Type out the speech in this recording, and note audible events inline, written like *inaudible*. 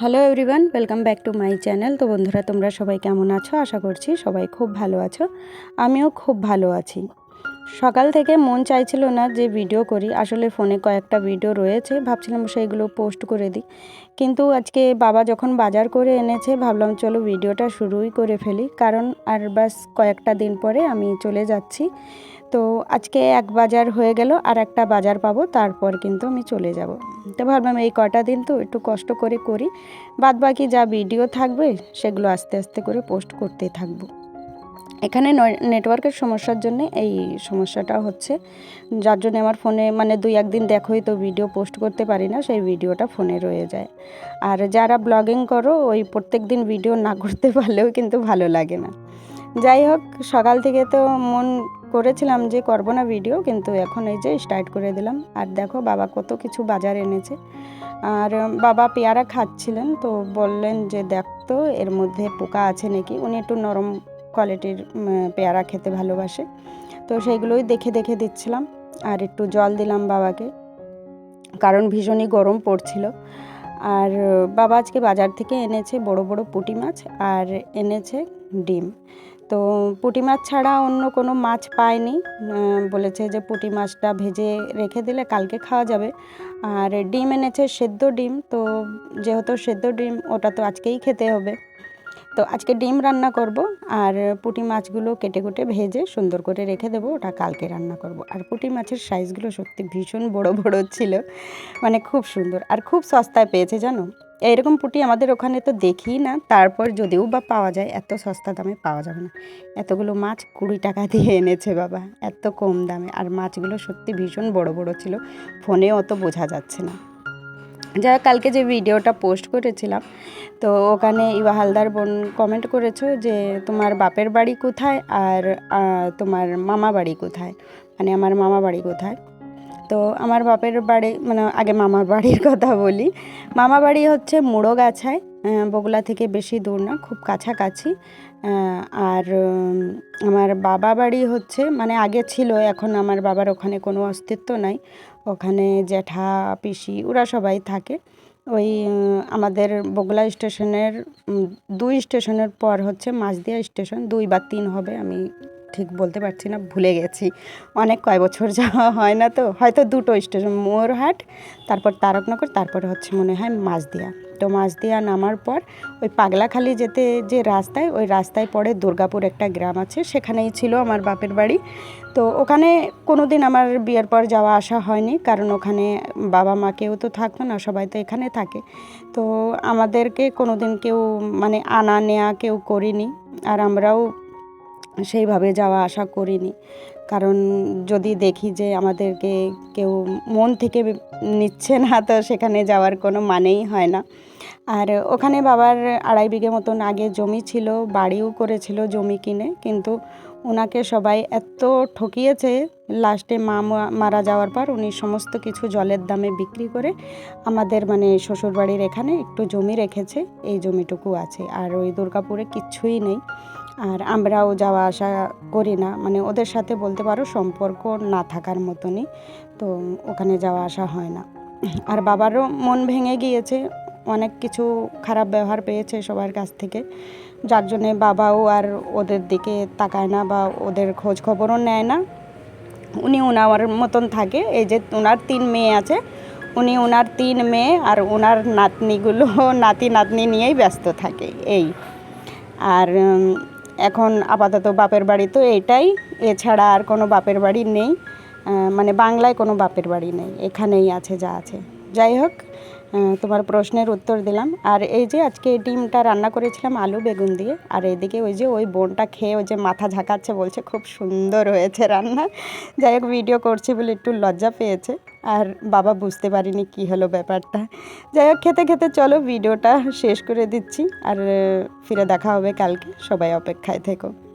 Hello everyone welcome back to my channel তো বন্ধুরা, তোমরা সবাই কেমন আছো? আশা করছি সবাই খুব ভালো আছো। আমিও খুব ভালো আছি। সকাল থেকে মন চাইছিল না যে ভিডিও করি। আসলে ফোনে কয়েকটা ভিডিও রয়েছে। ভাবছিলাম সেইগুলো পোস্ট করে দিই। কিন্তু আজকে বাবা যখন বাজার করে এনেছে, ভাবলাম চলো ভিডিওটা শুরুই করে ফেলি। কারণ আর বাস কয়েকটা দিন পরে আমি চলে যাচ্ছি। তো আজকে এক বাজার হয়ে গেল আর একটা বাজার পাবো, তারপর কিন্তু আমি চলে যাব। তো ভাবলাম এই কটা দিন তো একটু কষ্ট করে করি বাদ বাকি যা ভিডিও থাকবে সেগুলো আস্তে আস্তে করে পোস্ট করতেই থাকব। এখানে নেটওয়ার্কের সমস্যার জন্য এই সমস্যাটা হচ্ছে, যার জন্য আমার ফোনে মানে দুই একদিন দেখোই তো ভিডিও পোস্ট করতে পারি না, সেই ভিডিওটা ফোনে রয়ে যায়। আর যারা ব্লগিং করো, ওই প্রত্যেক দিন ভিডিও না করতে পারলেও কিন্তু ভালো লাগে না। যাই হোক, সকাল থেকে তো মন করেছিলাম যে করব না ভিডিও কিন্তু এখন এই যে স্টার্ট করে দিলাম। আর দেখো, বাবা কত কিছু বাজার এনেছে। আর বাবা পেয়ারা খাচ্ছিলেন, তো বললেন যে দেখ তো, এর মধ্যে পোকা আছে নাকি? উনি একটু নরম কোয়ালিটির পেয়ারা খেতে ভালোবাসে। তো সেইগুলোই দেখে দেখে দিচ্ছিলাম। আর একটু জল দিলাম বাবাকে, কারণ ভীষণই গরম পড়ছিল। আর, বাবা আজকে বাজার থেকে এনেছে বড় বড় পুঁটি মাছ, আর এনেছে ডিম। তো পুঁটি মাছ ছাড়া অন্য কোনো মাছ পায়নি বলেছে যে পুঁটি মাছটা ভেজে রেখে দিলে কালকে খাওয়া যাবে। আর ডিম এনেছে সেদ্ধ ডিম, তো যেহেতু সেদ্ধ ডিম, ওটা তো আজকেই খেতে হবে। তো আজকে ডিম রান্না করব, আর পুঁটি মাছগুলো কেটে কুটে ভেজে সুন্দর করে রেখে দেবো, ওটা কালকে রান্না করব। আর পুঁটি মাছের সাইজগুলো সত্যি ভীষণ বড় বড় ছিল মানে খুব সুন্দর, আর খুব সস্তায় পেয়েছে, জানো? এইরকম পুঁটি আমাদের ওখানে তো দেখি না, তারপর যদিও বা পাওয়া যায়, এত সস্তা দামে পাওয়া যাবে না। এতগুলো মাছ কুড়ি টাকা দিয়ে এনেছে বাবা, এত কম দামে। আর মাছগুলো সত্যি ভীষণ বড় বড় ছিল ফোনে অত বোঝা যাচ্ছে না। যা কালকে যে ভিডিওটা পোস্ট করেছিলাম, তো ওখানে ইবা হালদার বোন কমেন্ট করেছ যে, তোমার বাপের বাড়ি কোথায়? আর তোমার মামা বাড়ি কোথায়? মানে আমার মামা বাড়ি কোথায়? তো আমার বাপের বাড়ি মানে আগে মামার বাড়ির কথা বলি। মামা বাড়ি হচ্ছে মুড়োগাছায় বগুলা থেকে বেশি দূর না, খুব কাছাকাছি। আর আমার বাবা বাড়ি হচ্ছে মানে আগে ছিল, এখন আমার বাবার ওখানে কোনো অস্তিত্ব নাই। ওখানে জ্যাঠা, পিসি, ওরা সবাই থাকে। ওই আমাদের বগুলা স্টেশনের দুই স্টেশনের পর হচ্ছে মাঝদিয়া স্টেশন, দুই বা তিন হবে, আমি ঠিক বলতে পারছি না, ভুলে গেছি। অনেক কয় বছর যাওয়া হয় না তো, হয়তো দুটো স্টেশন, মোরহাট, তারপর তারকনগর, তারপর হচ্ছে মনে হয় মাঝদিয়া তো মাঝদিয়া নামার পর ওই পাগলাখালি যেতে যে রাস্তায়, ওই রাস্তায় পড়ে দুর্গাপুর একটা গ্রাম আছে, সেখানেই ছিল আমার বাপের বাড়ি। তো ওখানে কোনো দিন আমার বিয়ের পর যাওয়া আসা হয়নি, কারণ ওখানে বাবা মা কেউ তো থাকতো না, সবাই তো এখানে থাকে। তো আমাদেরকে কোনো দিন কেউ মানে আনা নেয়া কেউ করিনি। আর আমরাও সেইভাবে যাওয়া আসা করিনি। কারণ যদি দেখি যে আমাদেরকে কেউ মন থেকে নিচ্ছে না, তো সেখানে যাওয়ার কোনো মানেই হয় না। আর ওখানে বাবার আড়াই বিঘে মতন আগে জমি ছিল, বাড়িও করেছিল জমি কিনে। কিন্তু ওনাকে সবাই এত ঠকিয়েছে, লাস্টে মা, মারা যাওয়ার পর উনি সমস্ত কিছু জলের দামে বিক্রি করে আমাদের মানে শ্বশুরবাড়ির এখানে একটু জমি রেখেছে, এই জমিটুকু আছে। আর ওই দুর্গাপুরে কিচ্ছুই নেই। আর আমরাও যাওয়া আসা করি না। মানে ওদের সাথে বলতে পারো সম্পর্ক না থাকার মতনই। তো ওখানে যাওয়া আসা হয় না। আর বাবারও মন ভেঙে গিয়েছে। অনেক কিছু খারাপ ব্যবহার পেয়েছে সবার কাছ থেকে। যার জন্যে বাবাও আর ওদের দিকে তাকায় না বা ওদের খোঁজ খবরও নেয় না। উনি ওনার মতন থাকে। এই যে ওনার তিন মেয়ে আছে। উনি ওনার তিন মেয়ে আর ওনার নাতনিগুলো *laughs* নাতি নাতনি নিয়েই ব্যস্ত থাকে। এই। আর এখন আপাতত বাপের বাড়ি তো এটাই। এছাড়া আর কোনো বাপের বাড়ি নেই। মানে বাংলায় কোনো বাপের বাড়ি নেই। এখানেই আছে, যা আছে। যাই হোক তোমার প্রশ্নের উত্তর দিলাম। আর এই যে আজকে ডিমটা রান্না করেছিলাম আলু বেগুন দিয়ে, আর এদিকে ওই যে ওই বোনটা খেয়ে ওই যে মাথা ঝাঁকাচ্ছে বলছে, খুব সুন্দর হয়েছে রান্না। যাই হোক ভিডিও করছি বলে একটু লজ্জা পেয়েছে। আর বাবা বুঝতে পারিনি কি হলো ব্যাপারটা। যাই হোক, খেতে খেতে চলো, ভিডিওটা শেষ করে দিচ্ছি। আর ফিরে দেখা হবে কালকে। সবাই অপেক্ষায় থেকো।